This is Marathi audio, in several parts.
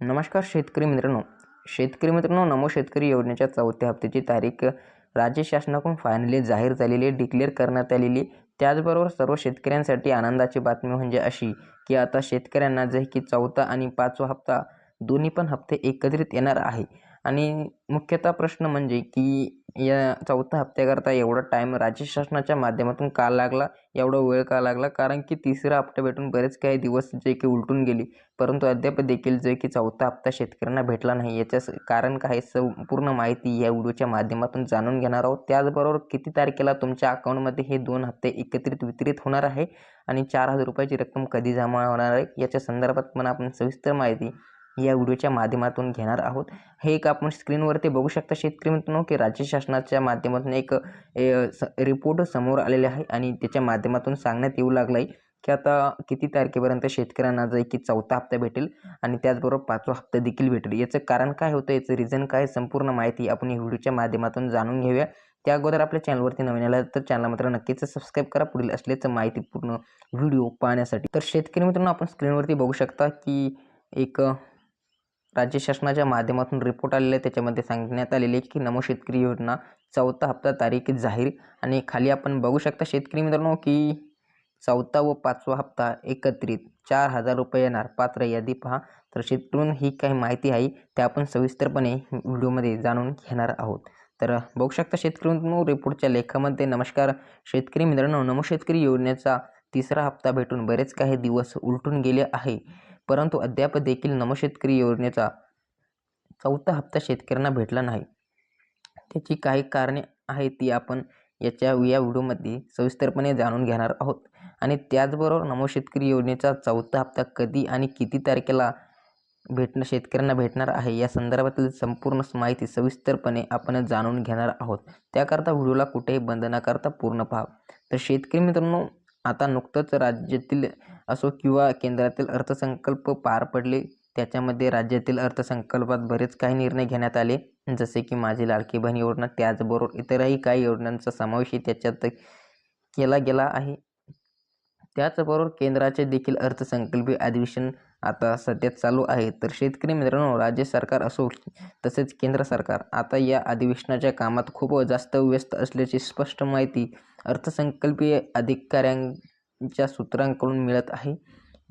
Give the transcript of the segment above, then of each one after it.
नमस्कार शेतकरी मित्रांनो. शेतकरी मित्रांनो नमो शेतकरी योजनेच्या चौथ्या हप्त्याची तारीख राज्य शासनाकडून फायनली जाहीर झालेली आहे डिक्लेअर करण्यात आलेली त्याचबरोबर सर्व शेतकऱ्यांसाठी आनंदाची बातमी म्हणजे अशी की आता शेतकऱ्यांना जे की चौथा आणि पाचवा हप्ता दोन्ही पण हप्ते एकत्रित येणार आहे. आणि मुख्यतः प्रश्न म्हणजे की या चौथ्या हप्त्याकरता एवढा टाईम राज्य शासनाच्या माध्यमातून का लागला? एवढा वेळ का लागला? कारण की तिसरा हप्ता भेटून बरेच काही दिवस जे की उलटून गेली. परंतु अद्याप देखील जे की चौथा हप्ता शेतकऱ्यांना भेटला नाही. याच्या कारण काय संपूर्ण माहिती या व्हिडिओच्या माध्यमातून जाणून घेणार आहोत. त्याचबरोबर किती तारखेला तुमच्या अकाउंटमध्ये हे दोन हप्ते एकत्रित वितरित होणार आहे? आणि चार हजार रुपयाची रक्कम कधी जमा होणार आहे? याच्या संदर्भात पण आपण सविस्तर माहिती या व्हिडिओच्या माध्यमातून घेणार आहोत. हे एक आपण स्क्रीनवरती बघू शकता शेतकरी मित्रांनो की राज्य शासनाच्या माध्यमातून एक स- रिपोर्ट समोर आलेले आहे आणि त्याच्या माध्यमातून सांगण्यात येऊ लागलं आहे की आता किती तारखेपर्यंत शेतकऱ्यांना जे की चौथा हप्ता भेटेल आणि त्याचबरोबर पाचवा हप्ता देखील भेटेल. याचं कारण काय होतं याचं रिझन काय संपूर्ण माहिती आपण या व्हिडिओच्या माध्यमातून जाणून घेऊया. त्या अगोदर आपल्या चॅनलवरती नवीन आला तर चॅनल मात्र नक्कीच सबस्क्राईब करा. पुढील असल्याचं माहिती पूर्ण व्हिडिओ पाहण्यासाठी. तर शेतकरी मित्रांनो आपण स्क्रीनवरती बघू शकता की एक राज्य शासनाच्या माध्यमातून रिपोर्ट आलेला आहे. त्याच्यामध्ये सांगण्यात आलेले आहे की नमो शेतकरी योजना चौथा हप्ता तारीख जाहीर आणि खाली आपण बघू शकता शेतकरी मित्रांनो की चौथा व पाचवा हप्ता एकत्रित चार हजार रुपये येणार. पात्र यादी पहा. तर शेतकरून ही काही माहिती आहे. त्या आपण सविस्तरपणे व्हिडिओमध्ये जाणून घेणार आहोत. तर बघू शकता शेतकरी मित्रांनो रिपोर्टच्या लेखामध्ये नमस्कार. शेतकरी मित्रांनो नमो शेतकरी योजनेचा तिसरा हप्ता भेटून बरेच काही दिवस उलटून गेले आहे. परंतु अद्याप देखील नमशेतकरी योजनेचा चौथा हप्ता शेतकऱ्यांना भेटला नाही. त्याची काही कारणे आहेत ती आपण याच्या या व्हिडिओमध्ये सविस्तरपणे जाणून घेणार आहोत. आणि त्याचबरोबर नमो शेतकरी योजनेचा चौथा हप्ता कधी आणि किती तारखेला भेटणं शेतकऱ्यांना भेटणार आहे या संदर्भातील संपूर्ण माहिती सविस्तरपणे आपण जाणून घेणार आहोत. त्याकरता व्हिडिओला कुठेही बंद न करता पूर्ण पहा. तर शेतकरी मित्रांनो आता नुकतंच राज्यातील असो किंवा केंद्रातील अर्थसंकल्प पार पडले त्याच्यामध्ये राज्यातील अर्थसंकल्पात बरेच काही निर्णय घेण्यात आले. जसे की माझी लाडकी बहीण योजना त्याचबरोबर इतरही काही योजनांचा समावेशही त्याच्यात केला गेला आहे. त्याचबरोबर केंद्राचे देखील अर्थसंकल्पीय अधिवेशन आता सध्या चालू आहे. तर शेतकरी मित्रांनो राज्य सरकार असो तसेच केंद्र सरकार आता या अधिवेशनाच्या कामात खूप जास्त व्यस्त असल्याची स्पष्ट माहिती अर्थसंकल्पीय अधिकाऱ्यांच्या सूत्रांकडून मिळत आहे.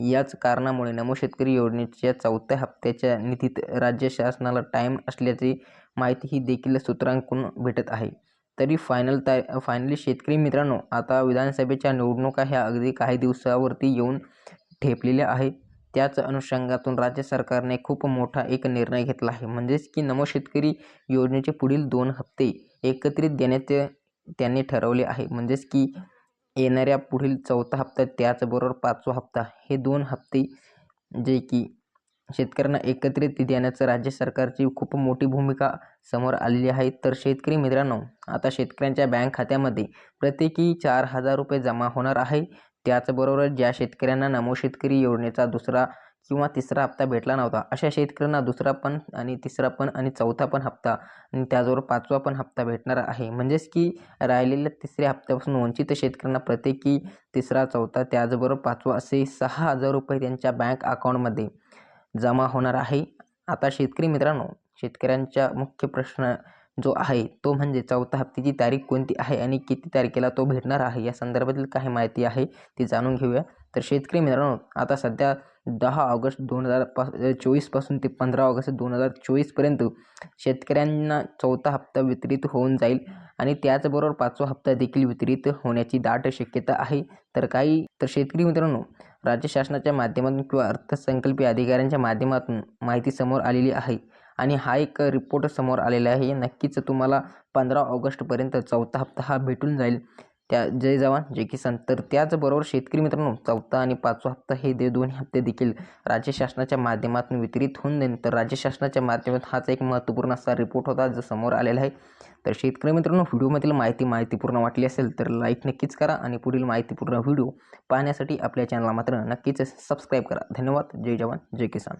याच कारणामुळे नमो शेतकरी योजनेच्या चौथ्या हप्त्याच्या निधीत राज्य शासनाला टाईम असल्याची माहिती ही देखील सूत्रांकडून भेटत आहे. तरी फायनल ता फायनली शेतकरी मित्रांनो आता विधानसभेच्या निवडणुका ह्या अगदी काही दिवसावरती येऊन ठेपलेल्या आहे त्याच अनुषंगातून राज्य सरकारने खूप मोठा एक निर्णय घेतला आहे. म्हणजेच की नमो शेतकरी योजनेचे पुढील दोन हप्ते एकत्रित देण्याचे त्यांनी ठरवले आहे. म्हणजेच की येणाऱ्या पुढील चौथा हप्ता त्याचबरोबर पाचवा हप्ता हे दोन हप्ते जे की शेतकऱ्यांना एकत्रित देण्याचं राज्य सरकारची खूप मोठी भूमिका समोर आलेली आहे. तर शेतकरी मित्रांनो आता शेतकऱ्यांच्या बँक खात्यामध्ये प्रत्येकी चार हजार रुपये जमा होणार आहे. त्याचबरोबर ज्या शेतकऱ्यांना नमो शेतकरी योजनेचा दुसरा किंवा तिसरा हप्ता भेटला नव्हता. अशा शेतकऱ्यांना दुसरा पण आणि तिसरा पण आणि चौथा पण हप्ता आणि त्याचबरोबर पाचवा पण हप्ता भेटणार आहे. म्हणजेच की राहिलेल्या तिसऱ्या हप्त्यापासून वंचित शेतकऱ्यांना प्रत्येकी तिसरा चौथा त्याचबरोबर पाचवा असे सहा हजार रुपये त्यांच्या बँक अकाउंटमध्ये जमा होणार आहे. आता शेतकरी मित्रांनो शेतकऱ्यांचा मुख्य प्रश्न जो आहे तो म्हणजे चौथा हप्त्याची तारीख कोणती आहे आणि किती तारखेला तो भेटणार आहे? या संदर्भातील काही माहिती आहे ती जाणून घेऊया. तर शेतकरी मित्रांनो आता सध्या दहा ऑगस्ट दोन हजार पा चोवीसपासून ते पंधरा ऑगस्ट दोन हजार चोवीसपर्यंत शेतकऱ्यांना चौथा हप्ता वितरित होऊन जाईल आणि त्याचबरोबर पाचवा हप्ता देखील वितरित होण्याची दाट शक्यता आहे. तर काही तर शेतकरी मित्रांनो राज्य शासनाच्या माध्यमातून किंवा अर्थसंकल्पीय अधिकाऱ्यांच्या माध्यमातून माहिती समोर आलेली आहे आणि हा एक रिपोर्ट समोर आलेला आहे. नक्कीच तुम्हाला पंधरा ऑगस्टपर्यंत चौथा हप्ता हा भेटून जाईल. त्या जय जवान जय किसान. तर त्याचबरोबर शेतकरी मित्रांनो चौथा आणि पाचवा हप्ता हे दे दोन्ही हप्ते देखील राज्य शासनाच्या माध्यमातून वितरित होऊन देईन तर राज्य शासनाच्या माध्यमातून हाच एक महत्त्वपूर्ण असा रिपोर्ट होता जो समोर आलेला आहे. तर शेतकरी मित्रांनो व्हिडिओमधील माहिती माहितीपूर्ण वाटली असेल तर लाईक नक्कीच करा आणि पुढील माहितीपूर्ण व्हिडिओ पाहण्यासाठी आपल्या चॅनलला मात्र नक्कीच सबस्क्राईब करा. धन्यवाद. जय जवान जय किसान.